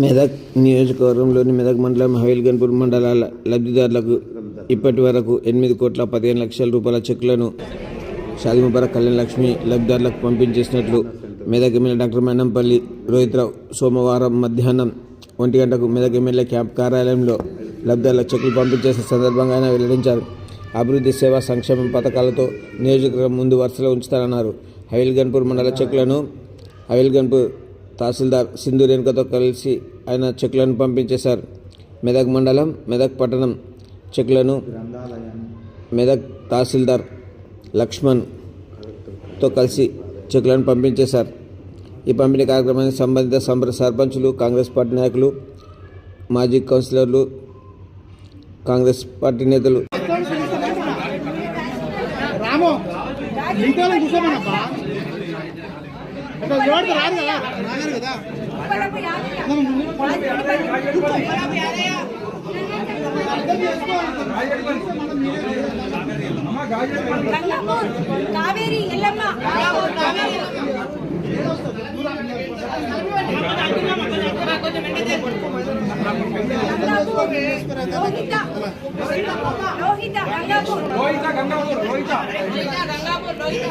మెదక్ నియోజకవర్గంలోని మెదక్ మండలం హవేల్గన్పూర్ మండలాల లబ్ధిదారులకు ఇప్పటి వరకు ఎనిమిది కోట్ల పదిహేను లక్షల రూపాయల చెక్కులను షాది ముబారక్ కళ్యాణ లక్ష్మి లబ్ధిదారులకు పంపించేసినట్లు మెదక్ ఎమ్మెల్యే డాక్టర్ మన్నంపల్లి రోహిత్రావు సోమవారం మధ్యాహ్నం ఒంటి గంటకు మెదక్ ఎమ్మెల్యే క్యాంప్ కార్యాలయంలో లబ్ధిదారుల చెక్కులు పంపించేసిన సందర్భంగా ఆయన వెల్లడించారు. అభివృద్ధి సేవా సంక్షేమ పథకాలతో నియోజకవర్గం ముందు వరుసలో ఉంచుతారన్నారు హవిల్గన్పూర్ మండల చెక్కులను హవిల్గన్పూర్ తహసీల్దార్ సింధు రేణుకతో కలిసి ఆయన చెక్లను పంపించేశారు మెదక్ మండలం మెదక్ పట్టణం చెక్లను మెదక్ తహసీల్దార్ లక్ష్మణ్తో కలిసి చెక్లను పంపించేశారు ఈ పంపిణీ కార్యక్రమానికి సంబంధిత సంబర సర్పంచులు కాంగ్రెస్ పార్టీ నాయకులు మాజీ కౌన్సిలర్లు కాంగ్రెస్ పార్టీ నేతలు. కావేరి ఎల్లమ్మ రోహిత రోహిత గంగాపూర్ రోహిత గంగాపూర్ రోహిత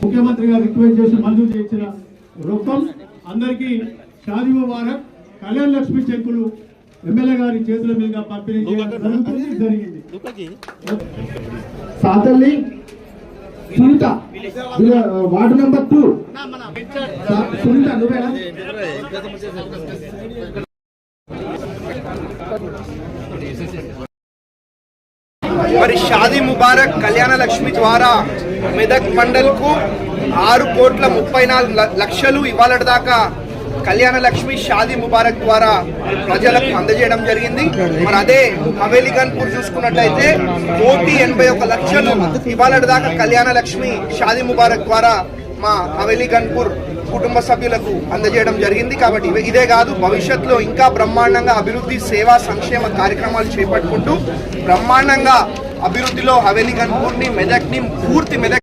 ముఖ్యమంత్రి గారు రిక్వెస్ట్ చేసి మంజూరు చేసిన రూపం అందరికీ షాది ముబారక్ కళ్యాణ్ లక్ష్మి చెక్కులు ఎమ్మెల్యే గారి చేతుల మీదుగా పంపిణీ చేయడం జరుగుతుంది, జరిగింది. Satalli Sunitha ward number two. Sunitha నువ్వేనా? మరి షాదీ ముబారక్ కళ్యాణ లక్ష్మి ద్వారా మెదక్ మండల్కు ఆరు కోట్ల ముప్పై నాలుగు లక్షలు ఇవాళ దాకా కళ్యాణ లక్ష్మి షాదీ ముబారక్ ద్వారా ప్రజలకు అందజేయడం జరిగింది. మరి అదే హవేలీ గన్పూర్ చూసుకున్నట్లయితే కోటి ఎనభై ఒక లక్షలు ఇవాళ దాకా కళ్యాణ లక్ష్మి షాదీ ముబారక్ ద్వారా మా హవేలీ గన్పూర్ కుటుంబ సభ్యులకు అందజేయడం జరిగింది. కాబట్టి ఇదే కాదు భవిష్యత్తులో ఇంకా బ్రహ్మాండంగా అభివృద్ధి సేవా సంక్షేమ కార్యక్రమాలు చేపట్టుకుంటూ బ్రహ్మాండంగా అభివృద్ధిలో హవేలీ గన్పూర్ని మెదక్ని పూర్తి మెదక్